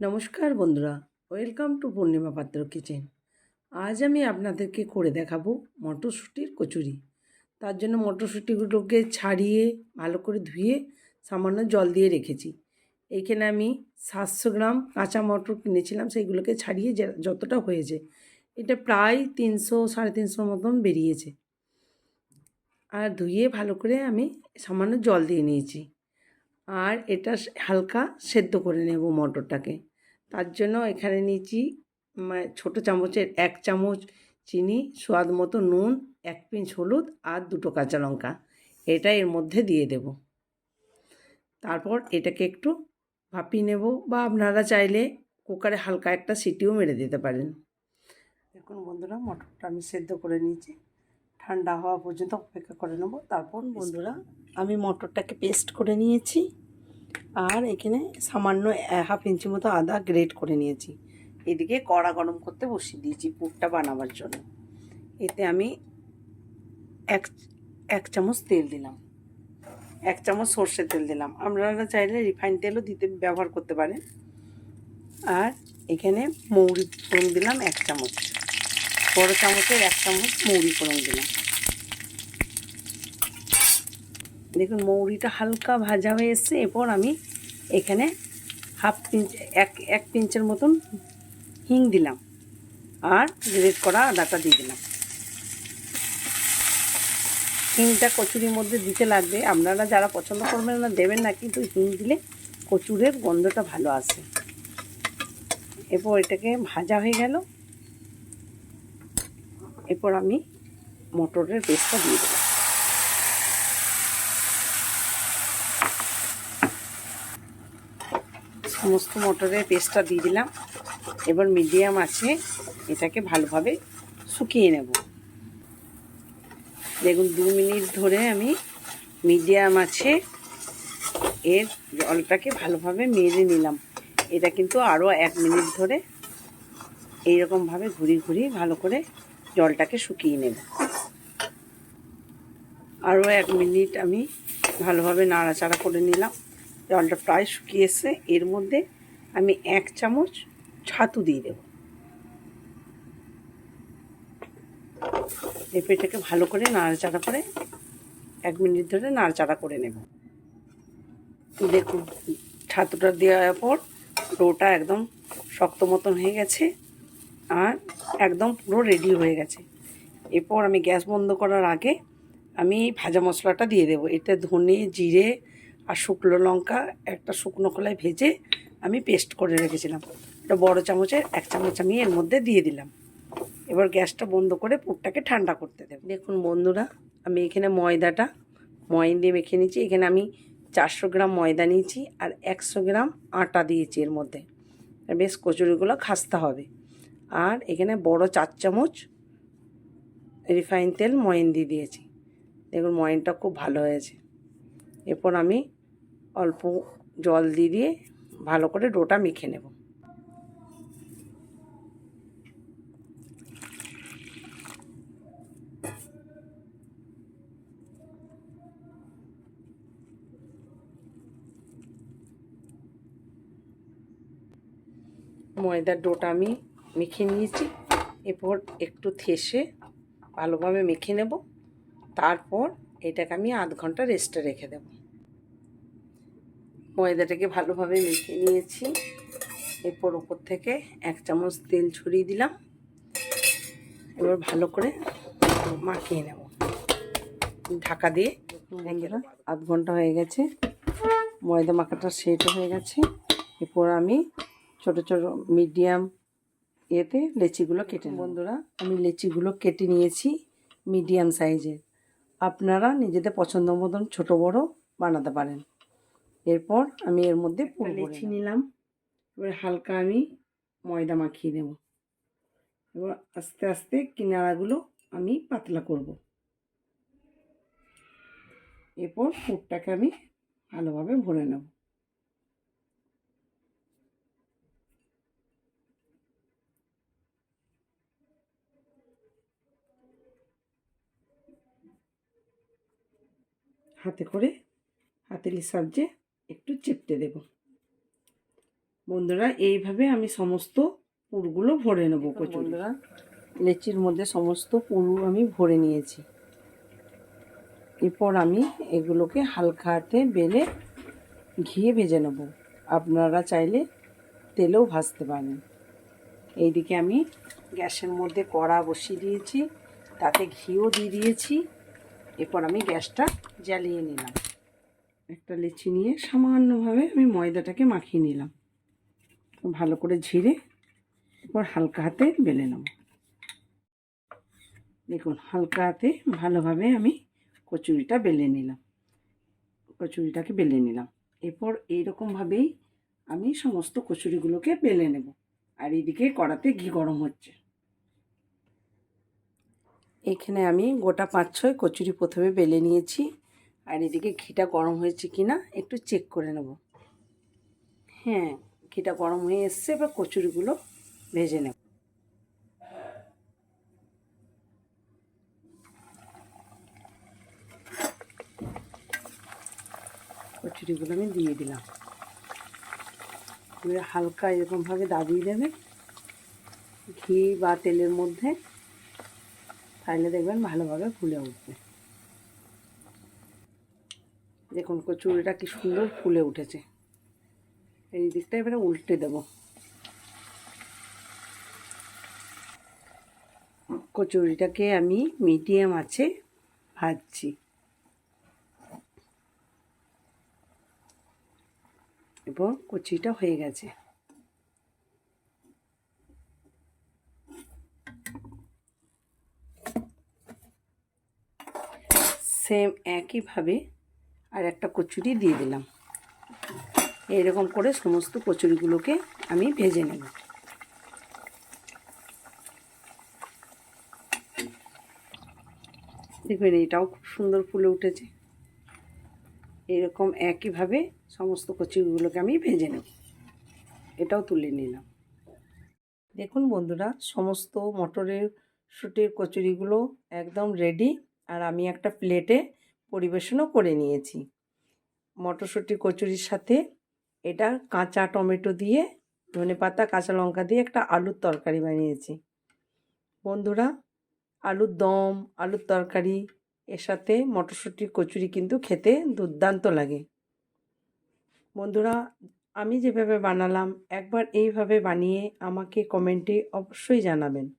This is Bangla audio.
নমস্কার বন্ধুরা, ওয়েলকাম টু পূর্ণিমা পাত্র কিচেন। আজ আমি আপনাদেরকে করে দেখাবো মটরশুঁটির কচুরি। তার জন্য মটরশুঁটিগুলোকে ছাড়িয়ে, ভালো করে ধুয়ে, সামান্য জল দিয়ে রেখেছি। এইখানে আমি সাতশো গ্রাম কাঁচা মটর কিনেছিলাম, সেইগুলোকে ছাড়িয়ে যতটা হয়েছে, এটা প্রায় তিনশো, সাড়ে তিনশোর মতন বেরিয়েছে। আর ধুয়ে ভালো করে আমি সামান্য জল দিয়ে নিয়েছি। আর এটা হালকা সেদ্ধ করে নেব মটরটাকে। তার জন্য এখানে নিয়েছি ছোটো চামচের এক চামচ চিনি, স্বাদ মতো নুন, এক পিঞ্চ হলুদ আর দুটো কাঁচা লঙ্কা। এটা এর মধ্যে দিয়ে দেব। তারপর এটাকে একটু ভাপিয়ে নেব বা আপনারা চাইলে কুকারে হালকা একটা সিটিও মেরে দিতে পারেন। দেখুন বন্ধুরা, মটরটা আমি সেদ্ধ করে নিয়েছি। ঠান্ডা হওয়া পর্যন্ত অপেক্ষা করে নেব। তারপর বন্ধুরা, আমি মটরটাকে পেস্ট করে নিয়েছি। আর এখানে সামান্য হাফ ইঞ্চি মতো আদা গ্রেট করে নিয়েছি। এদিকে কড়া গরম করতে বসিয়ে দিয়েছি পুরটা বানাবার জন্য। এতে আমি এক এক চামচ তেল দিলাম। এক চামচ সর্ষের তেল দিলাম। আপনারা চাইলে রিফাইন তেলও দিতে, ব্যবহার করতে পারেন। আর এখানে মৌরি ফোড়ন দিলাম এক চামচ। বড় চামচের এক চামচ মৌরি ফোড়ন দিলাম। দেখুন, মৌরিটা হালকা ভাজা হয়ে এসছে। এরপর আমি এখানে হাফ পিঞ্চ, এক এক পিঞ্চের মতন হিং দিলাম আর গ্রেট করা আদাটা দিয়ে দিলাম। হিংটা কচুরির মধ্যে দিতে লাগবে। আপনারা যারা পছন্দ করবেন না, দেবেন না, কিন্তু হিং দিলে কচুরের গন্ধটা ভালো আসে। এরপর এটাকে ভাজা হয়ে গেল। এরপর আমি মটরের পেস্টটা দিয়ে দিলাম। সমস্ত মটরের পেস্টটা দিয়ে দিলাম। এবার মিডিয়াম আছে, এটাকে ভালোভাবে শুকিয়ে নেব। দেখুন, দু মিনিট ধরে আমি মিডিয়াম আছে, এর জলটাকে ভালোভাবে মেরে নিলাম। এটা কিন্তু আরও এক মিনিট ধরে এইরকমভাবে ঘুরি ঘুরি ভালো করে জলটাকে শুকিয়ে নেব। আরও এক মিনিট আমি ভালোভাবে নাড়াচাড়া করে নিলাম। জলটা প্রায় শুকিয়ে এসছে। এর মধ্যে আমি এক চামচ ছাতু দিয়ে দেব। পেঁপেটাকে ভালো করে নাড়াচাড়া করে এক মিনিট ধরে নাড়াচাড়া করে নেব। দেখুন, ছাতুটা দেওয়ার পর ডোটা একদম শক্ত মতন হয়ে গেছে আর একদম পুরো রেডি হয়ে গেছে। এরপর আমি গ্যাস বন্ধ করার আগে আমি ভাজা মশলাটা দিয়ে দেবো। এতে ধনে, জিরে আর শুকনো লঙ্কা একটা শুকনো কলায় ভেজে আমি পেস্ট করে রেখেছিলাম। একটা বড় চামচের এক চামচ আমি এর মধ্যে দিয়ে দিলাম। এবার গ্যাসটা বন্ধ করে পুরটাকে ঠান্ডা করতে দেবো। দেখুন বন্ধুরা, আমি এখানে ময়দাটা ময়ন দিয়ে মেখে নিয়েছি এখানে আমি চারশো গ্রাম ময়দা নিয়েছি আর একশো গ্রাম আটা দিয়েছি এর মধ্যে। বেশ কচুরিগুলো খাসতে হবে। আর এখানে বড় চার চামচ রিফাইন তেল ময়ন দিয়ে দিয়েছি। দেখুন ময়নটা খুব ভালো হয়েছে। এরপর আমি অল্প জল দিয়ে দিয়ে ভালো করে ডোটা মেখে নেব। ময়দার ডোটা আমি মেখে নিয়েছি। এরপর একটু থেসে ভালোভাবে মেখে নেব। তারপর এটাকে আমি আধ ঘণ্টা রেস্টে রেখে দেব। ময়দাটাকে ভালোভাবে মেখে নিয়েছি। এরপর ওপর থেকে এক চামচ তেল ছড়িয়ে দিলাম। এবার ভালো করে মাখিয়ে নেব। ঢাকা দিয়ে বন্ধুরা আধ ঘণ্টা হয়ে গেছে। ময়দা মাখাটা সেট হয়ে গেছে। এরপর আমি ছোট ছোট মিডিয়াম ইয়েতে লেচিগুলো কেটে নেব। বন্ধুরা আমি লেচিগুলো কেটে নিয়েছি মিডিয়াম সাইজের। আপনারা নিজেদের পছন্দ মতন ছোটো বড় বানাতে পারেন। এরপর আমি এর মধ্যে লেচি নিলাম এবার হালকা আমি ময়দা মাখিয়ে নেব এবার আস্তে আস্তে কিনারাগুলো আমি পাতলা করব। এরপর পুরটাকে আমি ভালোভাবে ভরে নেব। হাতে করে হাতের সাহায্যে একটু চেপটে দেব। বন্ধুরা এইভাবে আমি সমস্ত পুরগুলো ভরে নেব বন্ধুরা লেচির মধ্যে সমস্ত পুরু আমি ভরে নিয়েছি। এরপর আমি এগুলোকে হালকা হাতে বেলে ঘিয়ে ভেজে নেব। আপনারা চাইলে তেলেও ভাজতে পারেন। এইদিকে আমি গ্যাসের মধ্যে কড়া বসিয়ে দিয়েছি তাতে ঘিও দিয়ে দিয়েছি। এরপর আমি গ্যাসটা জ্বালিয়ে নিলাম। একটা লেচি নিয়ে সামান্যভাবে আমি ময়দাটাকে মাখিয়ে নিলাম। ভালো করে ঝিরে এরপর হালকা হাতে বেলে নেব। দেখুন, হালকা হাতে ভালোভাবে আমি কচুরিটা বেলে নিলাম। কচুরিটাকে বেলে নিলাম। এরপর এইরকমভাবেই আমি সমস্ত কচুরিগুলোকে বেলে নেব। আর এইদিকে কড়াতে ঘি গরম হচ্ছে। এখানে আমি গোটা পাঁচ ছয় কচুরি প্রথমে বেলে নিয়েছি। আর এদিকে ঘিটা গরম হয়েছে কি না একটু চেক করে নেব। হ্যাঁ ঘিটা গরম হয়ে এসছে, এবার কচুরিগুলো ভেজে নেব। কচুরিগুলো আমি দিয়ে দিলাম। এবারে হালকা এরকমভাবে দাবিয়ে দেবে ঘি বা তেলের মধ্যে, তাহলে দেখবেন ভালোভাবে ফুলে উঠবে। দেখুন কচুরিটা কি সুন্দর ফুলে উঠেছে। এই দিকটা এবারে উল্টে দেব। কচুরিটাকে আমি মিডিয়াম আছে ভাজছি। এবং কচুরিটা হয়ে গেছে। সেম একইভাবে আর একটা কচুরি দিয়ে দিলাম। এইরকম করে সমস্ত কচুরিগুলোকে আমি ভেজে নেব। দেখবেন এটাও খুব সুন্দর ফুলে উঠেছে। এরকম একইভাবে সমস্ত কচুরিগুলোকে আমি ভেজে নেব। এটাও তুলে নিলাম। দেখুন বন্ধুরা, সমস্ত মটরের শুটির কচুরিগুলো একদম রেডি আর আমি একটা প্লেটে পরিবেশনও করে নিয়েছি। মটরশুঁটি কচুরির সাথে এটা কাঁচা টমেটো দিয়ে, ধনে পাতা, কাঁচা লঙ্কা দিয়ে একটা আলুর তরকারি বানিয়েছি। বন্ধুরা, আলুর দম, আলুর তরকারি, এর সাথে মটরশুঁটির কচুরি কিন্তু খেতে দুর্দান্ত লাগে। বন্ধুরা, আমি যেভাবে বানালাম, একবার এইভাবে বানিয়ে আমাকে কমেন্টে অবশ্যই জানাবেন।